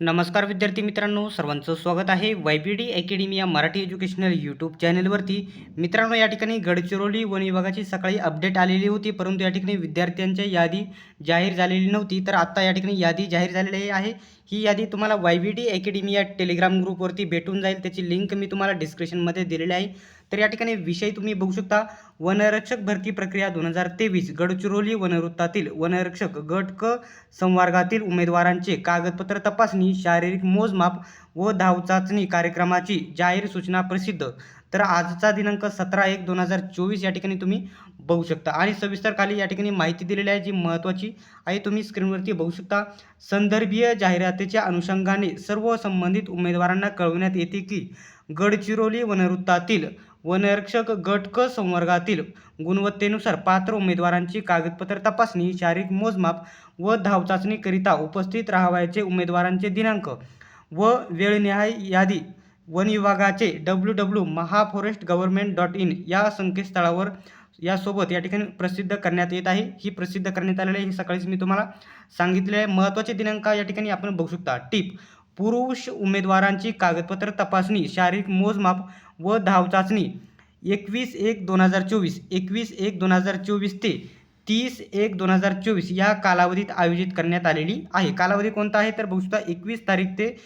नमस्कार विद्यार्थी मित्रांनो सर्वांचं स्वागत आहे वाय बी डी अकॅडमी या मराठी एज्युकेशनल यूट्यूब चॅनलवरती. मित्रांनो या ठिकाणी गडचिरोली वन विभागाची सकाळी अपडेट आलेली होती परंतु या ठिकाणी विद्यार्थ्यांच्या यादी जाहीर झालेली नव्हती. तर आत्ता या ठिकाणी यादी जाहीर झालेली आहे. ही यादी तुम्हाला वाय व्ही डी अकॅडमी या टेलिग्राम ग्रुपवरती भेटून जाईल. त्याची लिंक मी तुम्हाला डिस्क्रिप्शनमध्ये दिलेली आहे. तर या ठिकाणी विषय तुम्ही बघू शकता. वनरक्षक भरती प्रक्रिया दोन हजार तेवीस. गडचिरोली वनवृत्तातील वनरक्षक गट क संवर्गातील उमेदवारांचे कागदपत्र तपासणी शारीरिक मोजमाप व धाव चाचणी कार्यक्रमाची जाहीर सूचना प्रसिद्ध. तर आजचा दिनांक सतरा एक दोन हजार चोवीस या ठिकाणी तुम्ही बघू शकता. आणि सविस्तर खाली या ठिकाणी माहिती दिलेली आहे जी महत्त्वाची आहे तुम्ही स्क्रीनवरती बघू शकता. संदर्भीय जाहिरातीच्या अनुषंगाने सर्व संबंधित उमेदवारांना कळविण्यात येते की गडचिरोली वनवृत्तातील वनरक्षक गट क संवर्गातील गुणवत्तेनुसार पात्र उमेदवारांची कागदपत्र तपासणी शारीरिक मोजमाप व धावचाचणीकरिता उपस्थित राहावयाचे उमेदवारांचे दिनांक व वेळनिहाय यादी वन विभागाचे W W mahaforest government dot in या संकेतस्थळावर यासोबत या ठिकाणी प्रसिद्ध करण्यात येत आहे. ही प्रसिद्ध करण्यात आलेली आहे ही सकाळीच मी तुम्हाला सांगितले आहे. महत्त्वाचे दिनांक या ठिकाणी आपण बघू शकता. टीप. पुरुष उमेदवारांची कागदपत्र तपासणी शारीरिक मोजमाप व धाव चाचणी एकवीस एक दोन हजार चोवीस एकवीस एक दोन हजार चोवीस ते तीस एक दोन हजार चोवीस या कालावधीत आयोजित करण्यात आलेली आहे. कालावधी कोणता आहे? तर बघू शकता एकवीस तारीख ते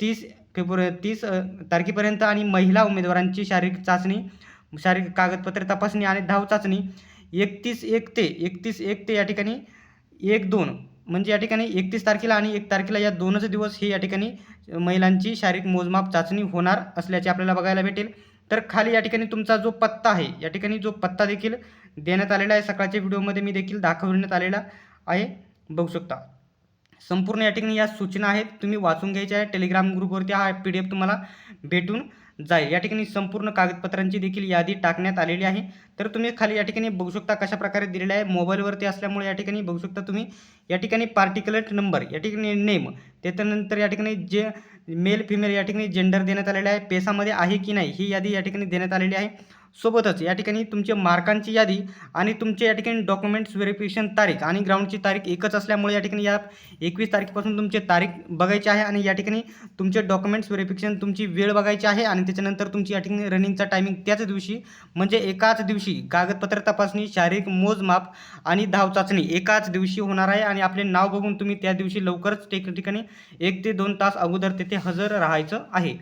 तीस फेब्रुवारी तीस तारखेपर्यंत आणि महिला उमेदवारांची शारीरिक चाचणी शारीरिक कागदपत्र तपासणी आणि धाव चाचणी. एकतीस एक ते एकतीस एक ते या ठिकाणी एक दोन. म्हणजे या ठिकाणी एकतीस तारखेला आणि एक तारखेला या दोनच दिवस हे या ठिकाणी महिलांची शारीरिक मोजमाप चाचणी होणार असल्याचे आपल्याला बघायला भेटेल. तर खाली या ठिकाणी तुमचा जो पत्ता आहे या ठिकाणी जो पत्ता देखील देण्यात आलेला आहे सकाळच्या व्हिडिओमध्ये मी देखील दाखवण्यात आलेला आहे. बघू शकता. संपूर्ण या ठिकाणी या सूचना आहेत. तुम्ही वाचून घ्यायच्या आहे टेलिग्राम ग्रुपवरती हा पी डी एफ तुम्हाला भेटून जाईल. या ठिकाणी संपूर्ण कागदपत्रांची देखील यादी टाकण्यात आलेली आहे. तर तुम्ही खाली या ठिकाणी बघू शकता कशा प्रकारे दिलेलं आहे. मोबाईलवरती असल्यामुळे या ठिकाणी बघू शकता तुम्ही या ठिकाणी पार्टिक्युलर नंबर या ठिकाणी नेम त्याच्यानंतर या ठिकाणी जे मेल फिमेल या ठिकाणी जेंडर देण्यात आलेलं आहे. पेसामध्ये आहे की नाही ही यादी या ठिकाणी देण्यात आलेली आहे. सोबतच या ठिकाणी तुमचे मार्कांची यादी आणि तुमचे या ठिकाणी डॉक्युमेंट्स व्हेरिफिकेशन तारीख आणि ग्राउंडची तारीख एकच असल्यामुळे या ठिकाणी या एकवीस तारखेपासून तुमची तारीख बघायची आहे आणि या ठिकाणी तुमचे डॉक्युमेंट्स व्हेरिफिकेशन तुमची वेळ बघायची आहे आणि त्याच्यानंतर तुमची या ठिकाणी रनिंगचा टायमिंग त्याच दिवशी म्हणजे एकाच दिवशी कागदपत्र तपासणी शारीरिक मोजमाप आणि धाव चाचणी एकाच दिवशी होणार आहे आणि आपले नाव बघून तुम्ही त्या दिवशी लवकरच ते ठिकाणी एक ते दोन तास अगोदर तेथे हजर राहायचं आहे.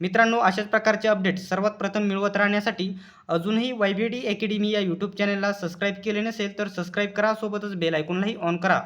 मित्रांनो अशाच प्रकारचे अपडेट सर्वात प्रथम मिळवत राहण्यासाठी अजूनही वाय बी डी अकॅडमी या यूट्यूब चॅनलला सबस्क्राईब केले नसेल तर सबस्क्राईब करा सोबतच बेल आयकॉनलाही ऑन करा.